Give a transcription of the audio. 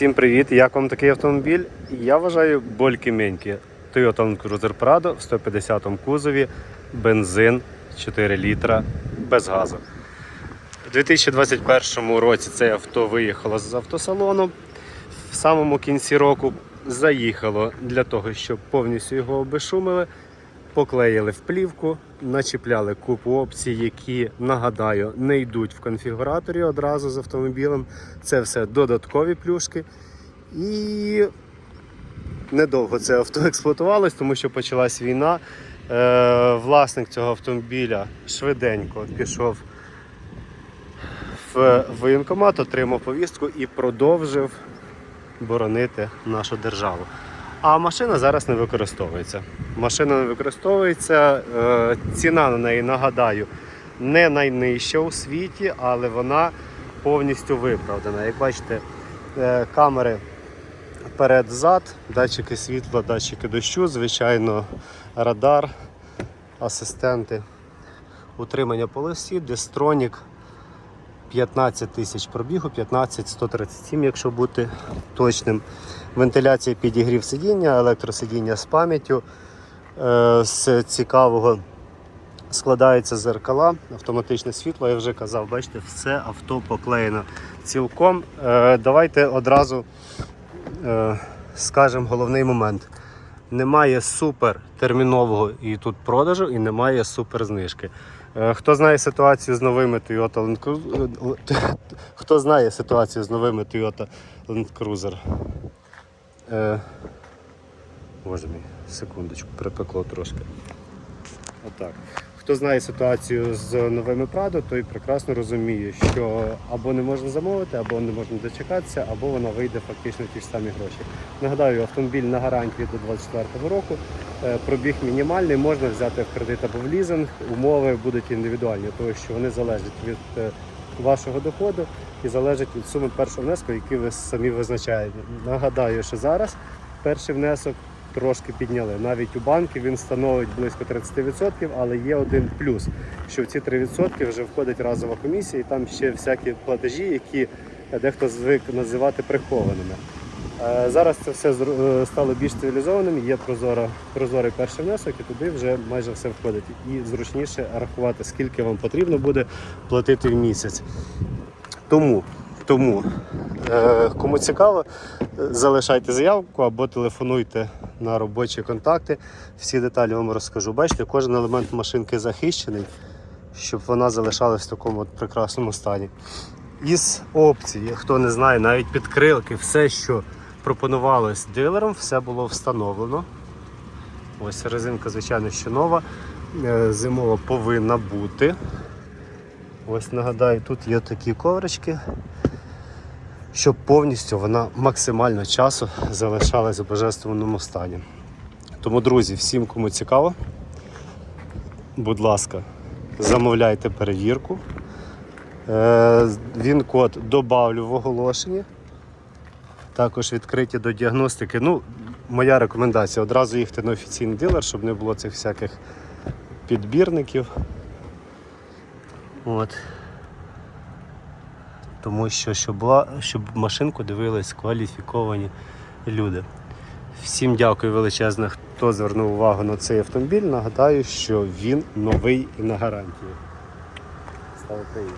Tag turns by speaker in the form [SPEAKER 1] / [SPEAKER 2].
[SPEAKER 1] Всім привіт! Як вам такий автомобіль? Я вважаю больки-меньки. Toyota Cruiser Prado в 150 кузові, бензин 4 літра без газу. У 2021 році це авто виїхало з автосалону. В самому кінці року заїхало для того, щоб повністю його обешумили, поклеїли в плівку, начіпляли купу опцій, які, нагадаю, не йдуть в конфігураторі одразу з автомобілем. Це все додаткові плюшки. І недовго це авто експлуатувалось, тому що почалась війна. Е, власник цього автомобіля швиденько пішов в воєнкомат, отримав повістку і продовжив боронити нашу державу. А машина зараз не використовується. Машина не використовується, е, ціна на неї, нагадаю, не найнижча у світі, але вона повністю виправдана. Як бачите, е, камери перед-зад, датчики світла, датчики дощу, звичайно, радар, асистенти, утримання полосі, дистронік. 15 тисяч пробігу, 15 137, якщо бути точним. Вентиляція підігрів сидіння, електросидіння з пам'яттю. Е, З цікавого складається зеркала, автоматичне світло, я вже казав, бачите, все авто поклеєно цілком. Е, Давайте одразу е, скажемо головний момент. Немає супер термінового і тут продажу, і немає супер знижки. Е, Хто знає ситуацію з новими Toyota Land Cruiser, хто знає ситуацію з новими Toyota Land Cruiser? Е, Боже мій, секундочку, припекло трошки. Отак. Хто знає ситуацію з новими Prado, той прекрасно розуміє, що або не можна замовити, або не можна дочекатися, або вона вийде фактично ті ж самі гроші. Нагадаю, автомобіль на гарантії до 2024 року. Е, Пробіг мінімальний, можна взяти в кредит або в лізинг. Умови будуть індивідуальні, тому що вони залежать від е, вашого доходу і залежать від суми першого внеску, який ви самі визначаєте. Нагадаю, що зараз перший внесок трошки підняли. Навіть у банки він становить близько 30%, але є один плюс, що в ці 3% вже входить разова комісія, і там ще всякі платежі, які дехто звик називати прихованими. Е, Зараз це все е, стало більш цивілізованим, є прозора, прозорий перший внесок, і туди вже майже все входить. І зручніше рахувати, скільки вам потрібно буде платити в місяць. Тому, тому е, кому цікаво, залишайте заявку або телефонуйте на робочі контакти. Всі деталі вам розкажу. Бачите, кожен елемент машинки захищений, щоб вона залишалась в такому от прекрасному стані. Із опцій, хто не знає, навіть підкрилки, все, що пропонувалось дилером, все було встановлено. Ось резинка, звичайно, ще нова. Е, Зимова повинна бути. Ось нагадаю, тут є такі коврички, щоб повністю вона максимально часу залишалась у божественному стані. Тому, друзі, всім, кому цікаво, будь ласка, замовляйте перевірку. Е, Він код добавлю в оголошенні. Також відкриті до діагностики. Ну, моя рекомендація одразу їхати на офіційний дилер, щоб не було цих всяких підбірників. От. Тому що щоб, була, щоб машинку дивились кваліфіковані люди. Всім дякую величезне, хто звернув увагу на цей автомобіль. Нагадаю, що він новий і на гарантії. Слава Україні!